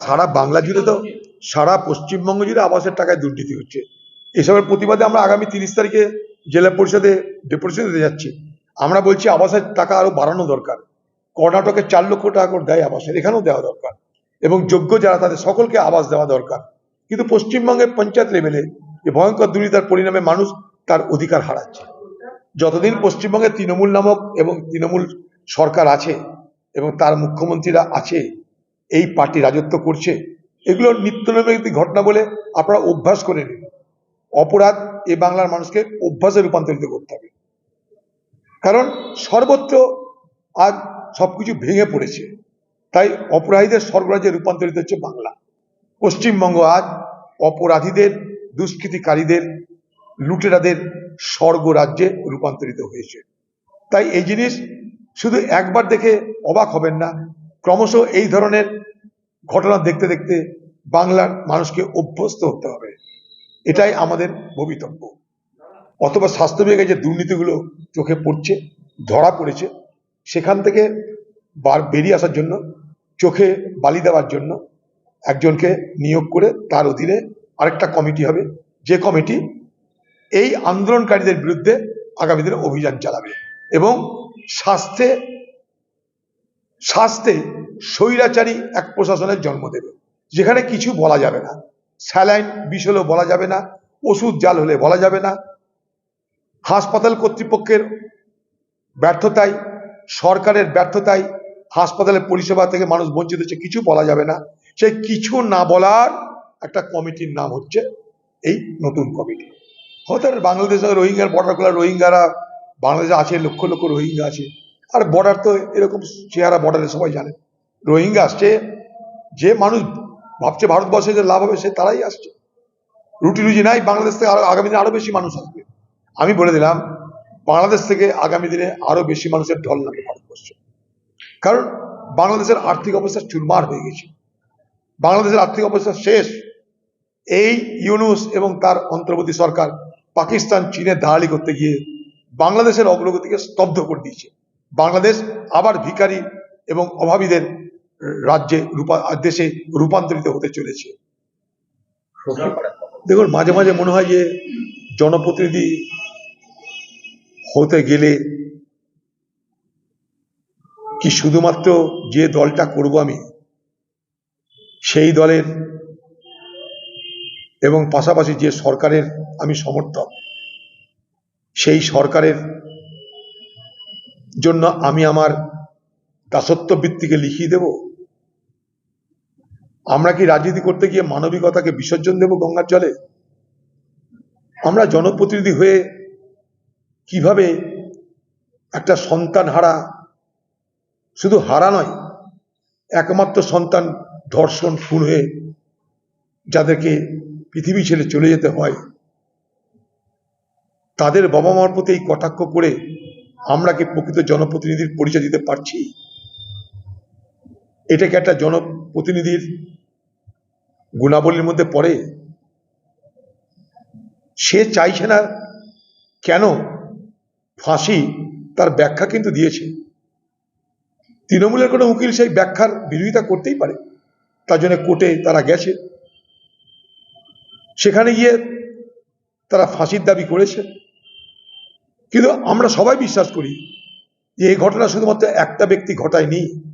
সারা বাংলা জুড়ে তো সারা পশ্চিমবঙ্গ জুড়ে আবাসের টাকায় দুর্নীতি হচ্ছে। এসবের প্রতিবাদে আমরা আগামী তিরিশ তারিখে জেলা পরিষদে ডেপুটেশন দিতে যাচ্ছি। আমরা বলছি আবাসের টাকা আরও বাড়ানো দরকার। কর্ণাটকে চার লক্ষ টাকা করে দেয় আবাসের, এখানেও দেওয়া দরকার। এবং যোগ্য যারা, তাদের সকলকে আবাস দেওয়া দরকার। কিন্তু পশ্চিমবঙ্গের পঞ্চায়েত লেভেলে যে ভয়ঙ্কর দুর্নীতার পরিণামে মানুষ তার অধিকার হারাচ্ছে। যতদিন পশ্চিমবঙ্গে তৃণমূল নামক এবং তৃণমূল সরকার আছে এবং তার মুখ্যমন্ত্রীরা আছে এই পার্টি রাজত্ব করছে, এগুলো নিত্য নৈমিত্তিক ঘটনা বলে আপনারা অভ্যাস করে নিন। অপরাধ এ বাংলার মানুষকে অভ্যাসে রূপান্তরিত করতে হবে। কারণ সর্বত্র আজ সবকিছু ভেঙে পড়েছে, তাই অপরাধীদের স্বর্গরাজ্যে রূপান্তরিত হচ্ছে বাংলা। পশ্চিমবঙ্গ আজ অপরাধীদের, দুষ্কৃতিকারীদের, লুটেরাদের স্বর্গ রাজ্যে রূপান্তরিত হয়েছে। তাই এই জিনিস শুধু একবার দেখে অবাক হবেন না ক্রমশ এই ধরনের ঘটনা দেখতে দেখতে বাংলার মানুষকে অভ্যস্ত হতে হবে। এটাই আমাদের ভবিতব্য। অথবা স্বাস্থ্য বিভাগে যে দুর্নীতিগুলো চোখে পড়ছে, ধরা পড়েছে, সেখান থেকে বার, বেরিয়ে আসার জন্য, চোখে বালি দেওয়ার জন্য একজনকে নিয়োগ করে তার অধীনে আরেকটা কমিটি হবে। যে কমিটি এই আন্দোলনকারীদের বিরুদ্ধে আগামী দিনে অভিযান চালাবে এবং স্বাস্থ্যে স্বাস্থ্যে স্বৈরাচারী এক প্রশাসনের জন্ম দেবে। যেখানে কিছু বলা যাবে না। স্যালাইন বিষ হলেও বলা যাবে না, ওষুধ জাল হলে বলা যাবে না। হাসপাতাল কর্তৃপক্ষের ব্যর্থতায়, সরকারের ব্যর্থতায় হাসপাতালের পরিষেবা থেকে মানুষ বঞ্চিত হচ্ছে, কিছু বলা যাবে না। সেই কিছু না বলার একটা কমিটির নাম হচ্ছে এই নতুন কমিটি। হতে আর বাংলাদেশের রোহিঙ্গার বর্ডার খোলা রোহিঙ্গারা, বাংলাদেশে আছে লক্ষ লক্ষ রোহিঙ্গা আছে। আর বর্ডার তো এরকম চেহারা বর্ডারে সবাই জানে। রোহিঙ্গা আসছে, যে মানুষ ভাবছে ভারতবর্ষে যে লাভ হবে সে তারাই আসছে। রুটি রুজি নাই, বাংলাদেশ থেকে আরও, আগামী দিনে আরও বেশি মানুষ আসবে। আমি বলে দিলাম, বাংলাদেশ থেকে আগামী দিনে আরও বেশি মানুষের ঢল নামবে ভারতবর্ষে। কারণ বাংলাদেশের আর্থিক অবস্থা চুরমার হয়ে গেছে। বাংলাদেশের আর্থিক অবস্থা শেষ। এই ইউনুস এবং তার অন্তর্বর্তী সরকার পাকিস্তান, চীনের দালালি করতে গিয়ে বাংলাদেশের অগ্রগতিকে স্তব্ধ করে দিয়েছে। বাংলাদেশ আবার ভিখারি এবং অভাবীদের রাজ্যে রূপা, দেশে রূপান্তরিত হতে চলেছে। দেখুন, মাঝে মাঝে মনে হয় যে জনপ্রতিনিধি হতে গেলে কি শুধুমাত্র যে দলটা করব আমি, সেই দলের এবং পাশাপাশি যে সরকারের আমি সমর্থক, সেই সরকারের জন্য আমি আমার দাসত্ব বৃত্তিকে লিখিয়ে দেব? আমরা কি রাজনীতি করতে গিয়ে মানবিকতাকে বিসর্জন দেব গঙ্গার জলে? আমরা জনপ্রতিনিধি হয়ে কীভাবে একটা সন্তান হারা? শুধু হারা নয়, একমাত্র সন্তান ধর্ষণ, খুন হয়ে যাদেরকে পৃথিবী ছেড়ে চলে যেতে হয়, তাদের বাবা মার প্রতি এই কটাক্ষ করে আমরা কি প্রকৃত জনপ্রতিনিধির পরিচয় দিতে পারছি? এটাকে একটা জনপ্রতিনিধির গুণাবলীর মধ্যে পড়ে? সে চাইছে না কেন ফাঁসি? তার ব্যাখ্যা কিন্তু দিয়েছে। তৃণমূলের কোনো উকিল সেই ব্যাখ্যার বিরোধিতা করতেই পারে। তার জন্য কোর্টে তারা গেছে। সেখানে গিয়ে তারা ফাঁসির দাবি করেছে। কিন্তু আমরা সবাই বিশ্বাস করি যে এই ঘটনা শুধুমাত্র একটা ব্যক্তি ঘটায়নি।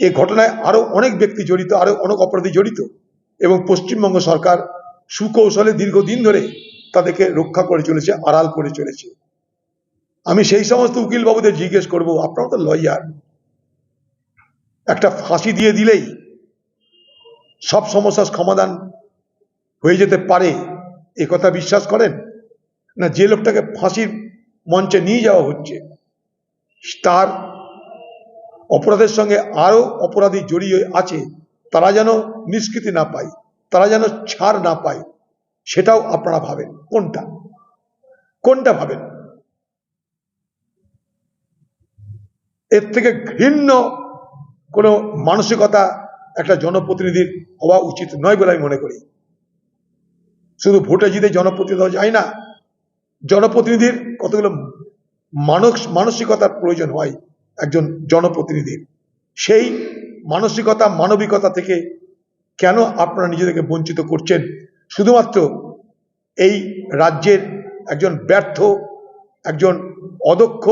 এই ঘটনায় আরও অনেক ব্যক্তি জড়িত, আরও অনেক অপরাধী জড়িত এবং পশ্চিমবঙ্গ সরকার সুকৌশলে দীর্ঘদিন ধরে তাদেরকে রক্ষা করে চলেছে, আড়াল করে চলেছে। আমি সেই সমস্ত উকিল বাবুদের জিজ্ঞেস করব আপনারা তো লয়ার। একটা ফাঁসি দিয়ে দিলেই সব সমস্যার সমাধান হয়ে যেতে পারে, এ কথা বিশ্বাস করেন? না যে লোকটাকে ফাঁসির মঞ্চে নিয়ে যাওয়া হচ্ছে। তার অপরাধের সঙ্গে আরও অপরাধী জড়িয়ে আছে। তারা যেন নিষ্কৃতি না পায়, তারা যেন ছাড় না পায়, সেটাও আপনারা ভাবেন। কোনটা? কোনটা ভাবেন? এর থেকে ঘৃণ্য কোনো মানসিকতা একটা জনপ্রতিনিধির হওয়া উচিত নয় বলে আমি মনে করি। শুধু ভোটে জিতে জনপ্রতিনিধি যায় না জনপ্রতিনিধির কতগুলো মানস মানসিকতার প্রয়োজন হয় একজন জনপ্রতিনিধির? সেই মানসিকতা, মানবিকতা থেকে কেন আপনারা নিজেদেরকে বঞ্চিত করছেন? শুধুমাত্র এই রাজ্যের একজন ব্যর্থ, একজন অদক্ষ,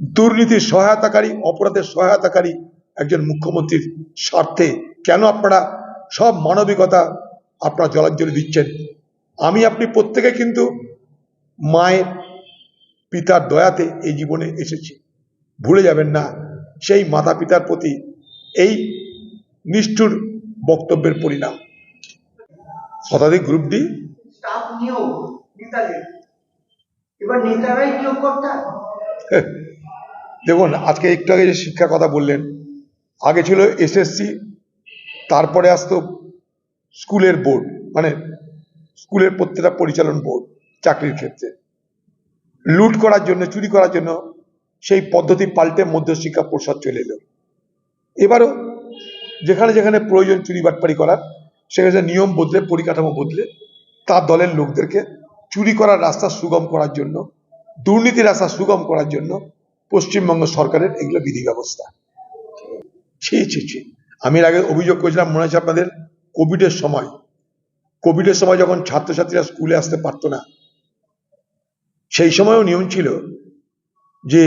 দুর্নীতির সহায়তাকারী, অপরাধের সহায়তাকারী একজন মুখ্যমন্ত্রীর স্বার্থে কেন আপনারা সব মানবিকতা আপনারা জলাঞ্জলি দিচ্ছেন? আমি আপনি প্রত্যেকে কিন্তু মায়ের পিতার দয়াতে এই জীবনে এসেছি। ভুলে যাবেন না সেই মাতা পিতার প্রতি এই নিষ্ঠুর বক্তব্যের পরিণাম। শতাধিক গ্রুপ ডি। দেখুন আজকে একটু আগে যে শিক্ষার কথা বললেন আগে ছিল এসএসসি তারপরে আসতো স্কুলের বোর্ড মানে স্কুলের প্রত্যেকটা পরিচালন বোর্ড চাকরির ক্ষেত্রে। লুট করার জন্য, চুরি করার জন্য সেই পদ্ধতি পাল্টে মধ্যশিক্ষা পরিষদ চলে এলো। এবারও যেখানে যেখানে প্রয়োজন চুরি বাটপারি করার, সেখানে নিয়ম বদলে, পরিকাঠামো বদলে, তার দলের লোকদেরকে চুরি করার রাস্তা সুগম করার জন্য, দুর্নীতির রাস্তা সুগম করার জন্য পশ্চিমবঙ্গ সরকারের এগুলো বিধি ব্যবস্থা ছি ছি ছি। আমি আগে অভিযোগ করেছিলাম, মনে আছে আপনাদের কোভিডের সময় কোভিডের সময় যখন ছাত্রছাত্রীরা স্কুলে আসতে পারতো না, সেই সময়ও নিয়ম ছিল যে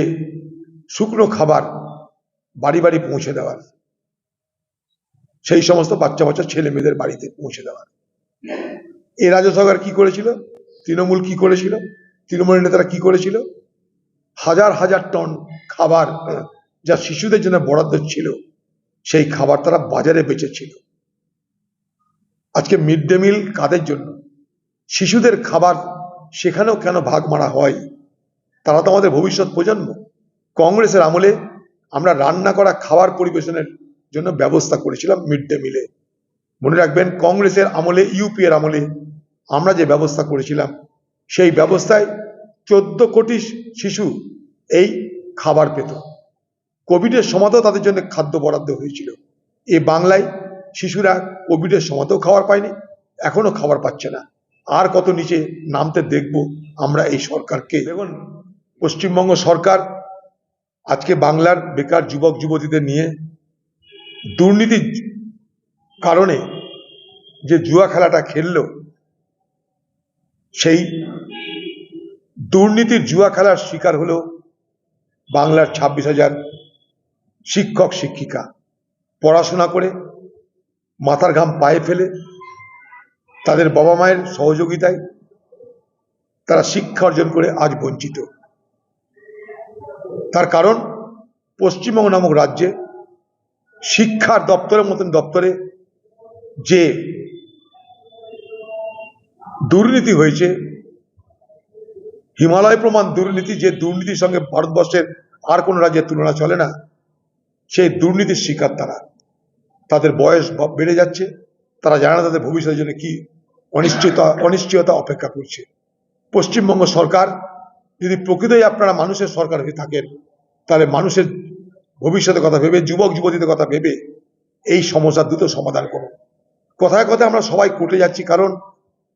শুকনো খাবার বাড়ি বাড়ি পৌঁছে দেওয়ার। সেই সমস্ত বাচ্চা বাচ্চা ছেলে মেয়েদের বাড়িতে পৌঁছে দেওয়ার। এ রাজ্য সরকার কি করেছিল? তৃণমূল কি করেছিল? তৃণমূলের নেতারা কি করেছিল? হাজার হাজার টন খাবার, যা শিশুদের জন্য বরাদ্দ ছিল, সেই খাবার তারা বাজারে বেচেছিল। আজকে মিড ডে মিল কাদের জন্য? শিশুদের খাবার সেখানেও কেন ভাগ মারা হয়? তারা তো আমাদের ভবিষ্যৎ প্রজন্ম। কংগ্রেসের আমলে আমরা রান্না করা খাবার পরিবেশনের জন্য ব্যবস্থা করেছিলাম মিড ডে মিলে। মনে রাখবেন, কংগ্রেসের আমলে, ইউপি এর আমলে আমরা যে ব্যবস্থা করেছিলাম, সেই ব্যবস্থায় চোদ্দ কোটি শিশু এই খাবার পেত। কোভিডের সময়তেও তাদের জন্য খাদ্য বরাদ্দ হয়েছিল। এ বাংলায় শিশুরা কোভিডের সময়তেও খাবার পায়নি এখনও খাবার পাচ্ছে না। আর কত নিচে নামতে দেখব আমরা এই সরকারকে। দেখুন পশ্চিমবঙ্গ সরকার আজকে বাংলার বেকার যুবক যুবতীদের নিয়ে দুর্নীতির কারণে যে জুয়া খেলাটা খেললো সেই দুর্নীতির জুয়া খেলার শিকার হলো বাংলার ছাব্বিশ হাজার শিক্ষক শিক্ষিকা। পড়াশোনা করে মাথার ঘাম পায়ে ফেলে তাদের বাবা মায়ের সহযোগিতায় তারা শিক্ষা অর্জন করে আজ বঞ্চিত। তার কারণ, পশ্চিমবঙ্গ নামক রাজ্যে শিক্ষার দপ্তরের মতন দপ্তরে যে দুর্নীতি হয়েছে, হিমালয় প্রমাণ দুর্নীতি, যে দুর্নীতির সঙ্গে ভারতবর্ষের আর কোন রাজ্যের তুলনা চলে না, সেই দুর্নীতির শিকার তারা। তাদের বয়স বেড়ে যাচ্ছে, তারা জানে না তাদের ভবিষ্যতের জন্য কি অনিশ্চয়তা অনিশ্চয়তা অপেক্ষা করছে। পশ্চিমবঙ্গ সরকার, যদি প্রকৃতই আপনারা মানুষের সরকার হয়ে থাকেন, তাহলে মানুষের ভবিষ্যতের কথা ভেবে, যুবক, যুবতীদের কথা ভেবে, এই সমস্যার দ্রুত সমাধান করুন। কথায় কথায় আমরা সবাই কোর্টে যাচ্ছি, কারণ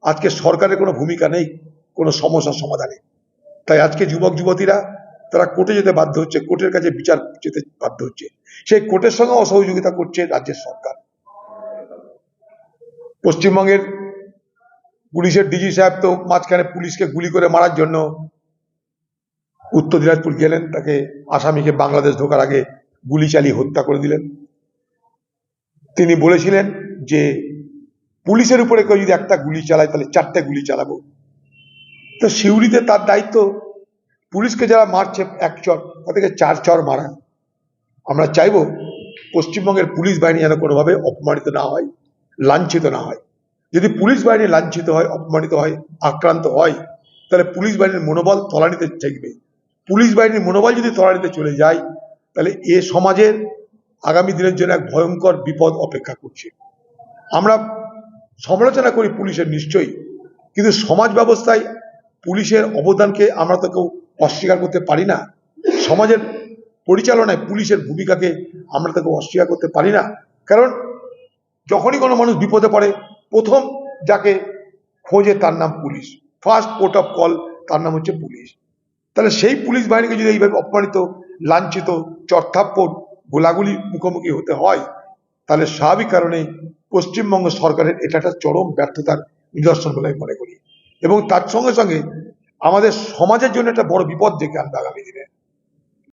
আজকে সরকারের কোনো ভূমিকা নেই, কোনো সমস্যার সমাধানে। তাই আজকে যুবক, যুবতীরা তারা কোর্টে যেতে বাধ্য হচ্ছে, কোর্টের কাছে বিচার যেতে বাধ্য হচ্ছে। সেই কোর্টের সঙ্গে অসহযোগিতা করছে রাজ্যের সরকার। পশ্চিমবঙ্গের পুলিশের ডিজি সাহেব তো মাঝখানে পুলিশকে গুলি করে মারার জন্য উত্তর দিনাজপুর গেলেন, তাকে আসামিকে বাংলাদেশ ঢোকার আগে গুলি চালিয়ে হত্যা করে দিলেন। তিনি বলেছিলেন যে, পুলিশের উপরে কেউ যদি একটা গুলি চালায়, তাহলে চারটে গুলি চালাবো। তো সিউড়িতে তার দায়িত্ব পুলিশকে যারা মারছে, এক চর, তাদেরকে চার চর মারা আমরা চাইব পশ্চিমবঙ্গের পুলিশ বাহিনী যেন কোনোভাবে অপমানিত না হয়, লাঞ্ছিত না হয়। যদি পুলিশ বাহিনী লাঞ্ছিত হয়, অপমানিত হয়, আক্রান্ত হয়, তাহলে পুলিশ বাহিনীর মনোবল তলানিতে ঠেকবে। পুলিশ বাহিনীর মনোবল যদি তলানিতে চলে যায়, তাহলে এ সমাজের আগামী দিনের জন্য এক ভয়ঙ্কর বিপদ অপেক্ষা করছে। আমরা সমালোচনা করি পুলিশের নিশ্চয়ই, কিন্তু সমাজ ব্যবস্থায় পুলিশের অবদানকে আমরা তো কেউ অস্বীকার করতে পারি না। সমাজের পরিচালনায় পুলিশের ভূমিকাকে আমরা তাকে অস্বীকার করতে পারি না। কারণ যখনই কোনো মানুষ বিপদে পড়ে, প্রথম যাকে খোঁজে তার নাম police. First port of call তার নাম হচ্ছে পুলিশ। তাহলে সেই পুলিশ বাহিনীকে যদি এইভাবে অপমানিত, লাঞ্ছিত চর্থাপ্পর গোলাগুলি মুখোমুখি হতে হয়, তাহলে স্বাভাবিক কারণে পশ্চিমবঙ্গ সরকারের এটা একটা চরম ব্যর্থতার নিদর্শন বলে আমি মনে করি। এবং তার সঙ্গে সঙ্গে আমাদের সমাজের জন্য একটা বড় বিপদ ডেকে আনবে আগামী দিনে।